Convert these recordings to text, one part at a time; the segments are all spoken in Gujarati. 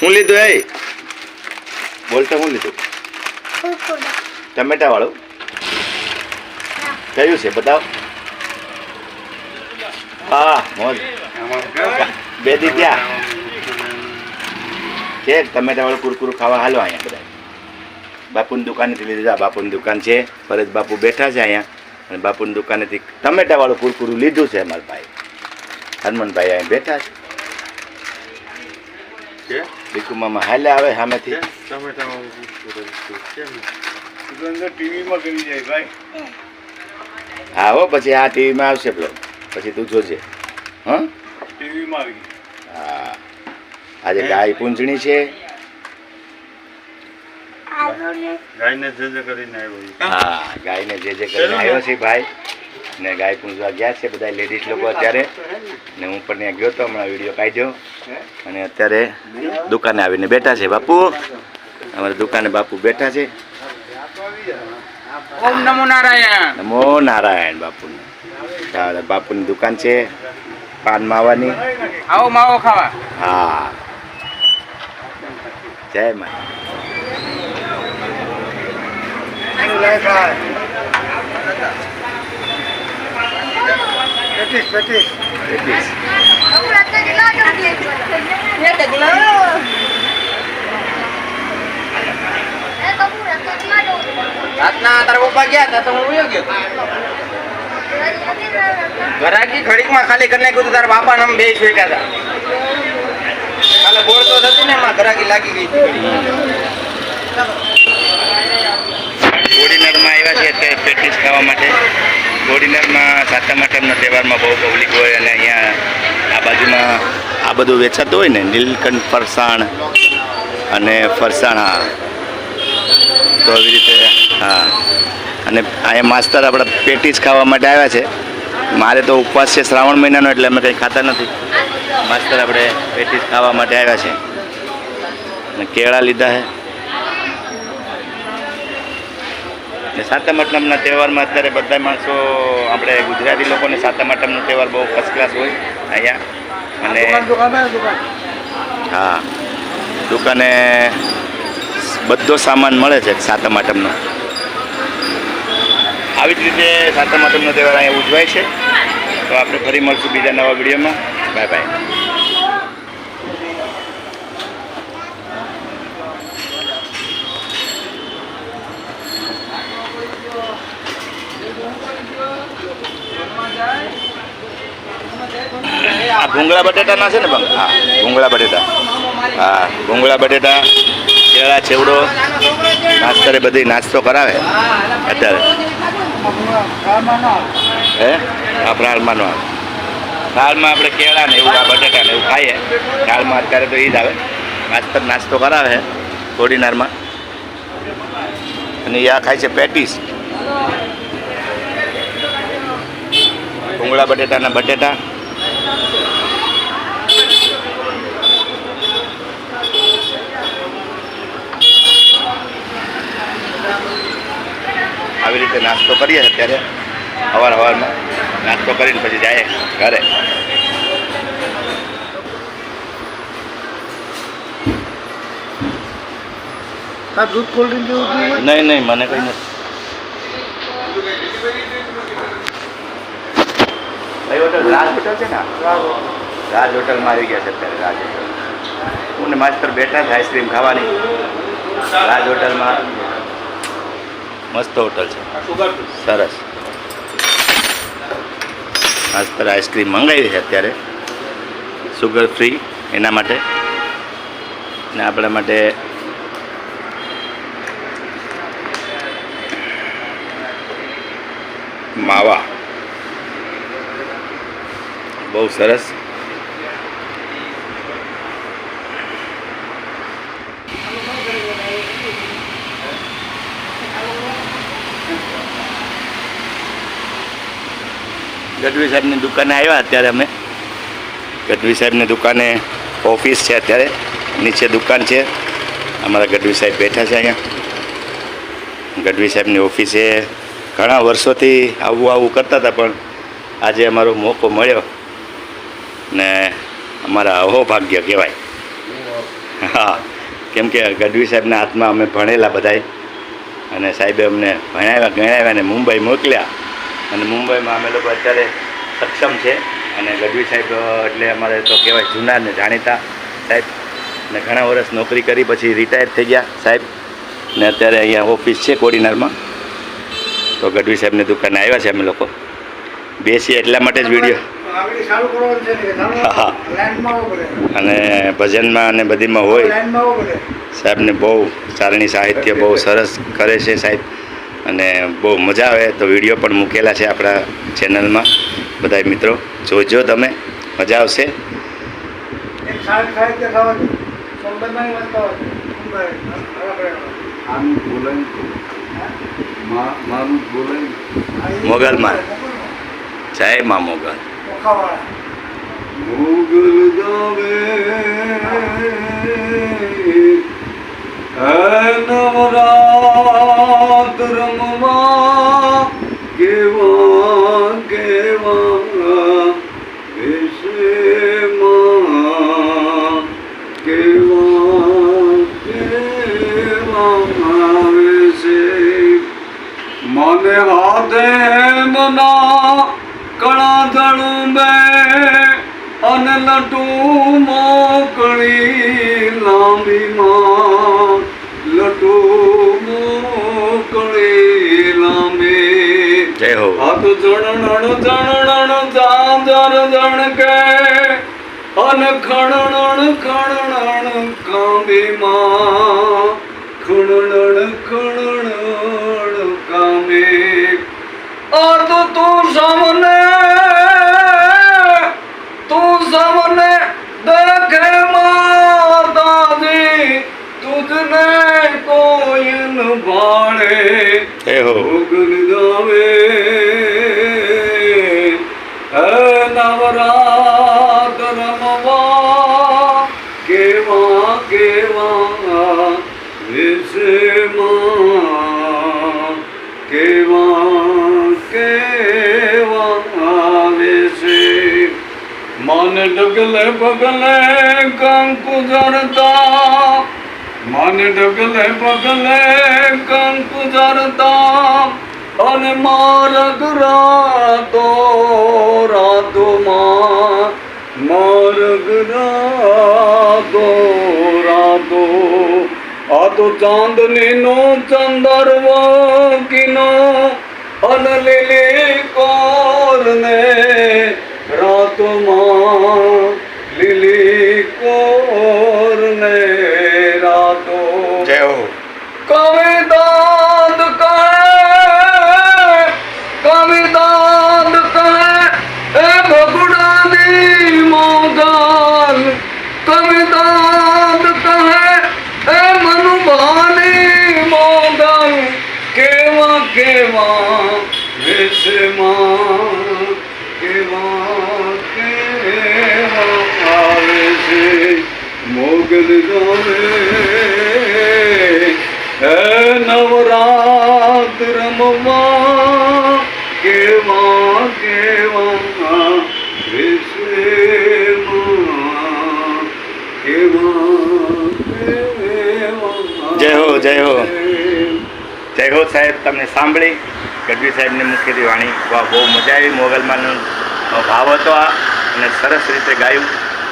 હું લીધું એ બોલતો હું લીધું? ટમેટા વાળું? કયું છે બતાવો? હા મોજ બે દી ત્યાં. છે ટમેટા વાળું કુરકુરું ખાવા હાલો અહીંયા બધા. બાપુની દુકાનેથી લીધા બાપુની દુકાન છે. ફરજ બાપુ બેઠા છે અહીંયા. અને બાપુની દુકાનેથી ટમેટા વાળું કુરકુરું લીધું છે અમારા ભાઈ. હનુમાનભાઈ અહીં બેઠા છે? બીકુ મામા હાલે આવે સામેથી ટીવીમાં કરી જાય ભાઈ. હા હો પછી આ ટીવીમાં આવશે પેલો. પછી તું જોજે. હં? ટીવીમાં આવી હા. આજે ગાય પૂંજણી છે. ગાયને જે જે કરીને આવ્યો હા ગાયને જે જે કરીને આવ્યો છે ભાઈ. ને ગાય પૂંજવા ગયા છે બધા લેડીઝ લોકો અત્યારે. ને હું પણ ત્યાં ગયો તો હમણાં વીડિયો કાઢ્યો. અને અત્યારે દુકાને આવીને બેઠા છે બાપુ. અમારે દુકાને બાપુ બેઠા છે. ઓમ નમો નારાયણ. નમો નારાયણ બાપુને. ચાલો બાપુની દુકાન છે પાન માવાની. આવો માવો ખાવા. હા. જય મા રાતના તારા પપ્પા ગયા હતા તો હું ગયો ઘરાકી ઘડીકમાં ખાલી કરીને નાખ્યું તારા બાપા નામ બે બેઠા હતા. કાલે બોર તો થતી ને એમાં ઘરાકી લાગી ગઈ હતી. આવ્યા છે અત્યારે પેટીસ ખાવા માટે. ઓર્ડિનરમાં સાતમ આઠમના તહેવારમાં બહુ પબ્લિક હોય અને અહીંયા આ બાજુમાં આ બધું વેચાતું હોય ને, નીલકંઠ ફરસાણ અને ફરસાણ. હા તો આવી રીતે, હા. અને અહીંયા માસ્તર આપણા પેટીસ ખાવા માટે આવ્યા છે. મારે તો ઉપવાસ છે શ્રાવણ મહિનાનો, એટલે અમે કંઈ ખાતા નથી. માસ્તર આપણે પેટીસ ખાવા માટે આવ્યા છે. અને કેળા લીધા છે. ને સાતમ આઠમના તહેવારમાં અત્યારે બધા માણસો આપણે ગુજરાતી લોકોને સાતમ આઠમનો તહેવાર બહુ ફર્સ્ટ ક્લાસ હોય અહીંયા. અને હા દુકાને બધો સામાન મળે છે સાતમ આઠમનો આવી જ રીતે સાતમ આઠમનો તહેવાર અહીંયા ઉજવાય છે. તો આપણે ફરી મળશું બીજા નવા વિડીયોમાં. બાય બાય આ ભૂંગળા બટેટાના છે ને બંગ હા ભૂંગળા બટેટા. હા ભૂંગળા બટેટા, કેળા છેવડો નાસ્તરે બધી નાસ્તો કરાવે અત્યારે. હે? આપણા હાલમાં નો આવે. હાલમાં આપણે કેળા ને એવું, આ બટેટા ને એવું ખાઈએ. હાલમાં અત્યારે તો એ જ આવે. માસ્તર નાસ્તો કરાવે કોડીનારમાં. અને આ ખાય છે પેટીસ. ભૂંગળા બટેટાના બટેટા. આવી રીતે નાસ્તો કરીએ અત્યારે સવાર સવારમાં નાસ્તો કરીને પછી જાય ઘરે. આ દૂધ કોલ્ડ ડ્રિંક જેવું પીવું નહીં નહીં મને કંઈ નથી. કઈ હોટલ રાજ હોટલ છે ને? રાજ હોટલમાં આવી ગયા છે અત્યારે રાજ હોટલ હું ને માસ્તર બેઠા છે આઈસ્ક્રીમ ખાવાની. રાજ હોટલમાં મસ્ત હોટલ છે. સરસ. માસ્તર આઈસ્ક્રીમ મંગાવી છે અત્યારે. સુગર ફ્રી એના માટે. ને આપણા માટે માવા. બહુ સરસ. ગઢવી સાહેબની દુકાને આવ્યા અત્યારે અમે. ગઢવી સાહેબની દુકાને ઓફિસ છે અત્યારે. નીચે દુકાન છે. અમારા ગઢવી સાહેબ બેઠા છે અહીંયા. ગઢવી સાહેબની ઓફિસે ઘણા વર્ષોથી આવું આવું કરતા હતા, પણ આજે અમારો મોકો મળ્યો. ને અમારા અહોભાગ્ય કહેવાય. હા કેમ કે ગઢવી સાહેબના હાથમાં અમે ભણેલા બધાય. અને સાહેબે અમને ભણાવ્યા ગણાવ્યા અને મુંબઈ મોકલ્યા. અને મુંબઈમાં અમે લોકો અત્યારે સક્ષમ છે. અને ગઢવી સાહેબ એટલે અમારે તો કહેવાય જૂના ને જાણીતા સાહેબ. ને ઘણા વર્ષ નોકરી કરી પછી રિટાયર થઈ ગયા સાહેબ. ને અત્યારે અહીંયા ઓફિસ છે કોડીનારમાં. તો ગઢવી સાહેબની દુકાને આવ્યા છે અમે લોકો. બેસીએ એટલા માટે જ વીડિયો અને ભજનમાં અને બધીમાં હોય. સાહેબને બહુ ચારણી સાહિત્ય બહુ સરસ કરે છે સાહેબ. અને બહુ મજા આવે તો વીડિયો પણ મૂકેલા છે આપણા ચેનલમાં. બધા મિત્રો જોજો તમે. મજા આવશે. મોગલમાં. જય મા મોગલ. ઓખાવાળા મોગલ જાવે હે નવરાત રમવા કેવા કેવા વિષયમાં કેવા કેવા વિષય મને હાથે ધણું બે અને લટું મોકળી લાંબી લટું મોકળી લાંબી. જય હો. હાથ જણણ જણણ જાજર જણ કે અને ખણણ ખણણ કાંબી માં ખણણ ખણણ કાંબી. આ તો ન ભાળે જય હો. મોગલ ગાવે. હે નવરાત રમવા કેવા કેવા વિષયમાં કેવા કેવા વિષય મન ડગલે પગલે કંકુ જરતા મન ડગલે પગલે કંકુ જરતા અને મારગ રાતો રાતોમાં. મારગ રાતો રાતો. આ તો ચાંદની નો ચંદરવો કિનો અને લીલી કોરને રાતોમાં. જય કવિ કવિદાદ કહે કવિદાદ કહે એ ભગુડાની મોગલ કવિદાદ કહે એ મનુભાની મોગલ કેવા કેવા વેશમાં, કેવા કેવા મોગલ ગામે. હે નવરાત રમવા કેવા કેવા જય હો, જય હો. જય હો સાહેબ તમને સાંભળી. ગઢવી સાહેબની મૂકેલી વાણી. વાહ બહુ મજા આવી. મોગલમાંનો ભાવ હતો આ. અને સરસ રીતે ગાયું.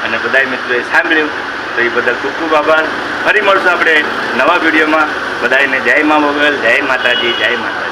અને બધાય મિત્રોએ સાંભળ્યું. તો એ બદલ ખૂબ ખૂબ આભાર. ફરી મળશું આપણે નવા વિડીયોમાં. બધાને જય મા મોગલ જય માતાજી જય માતા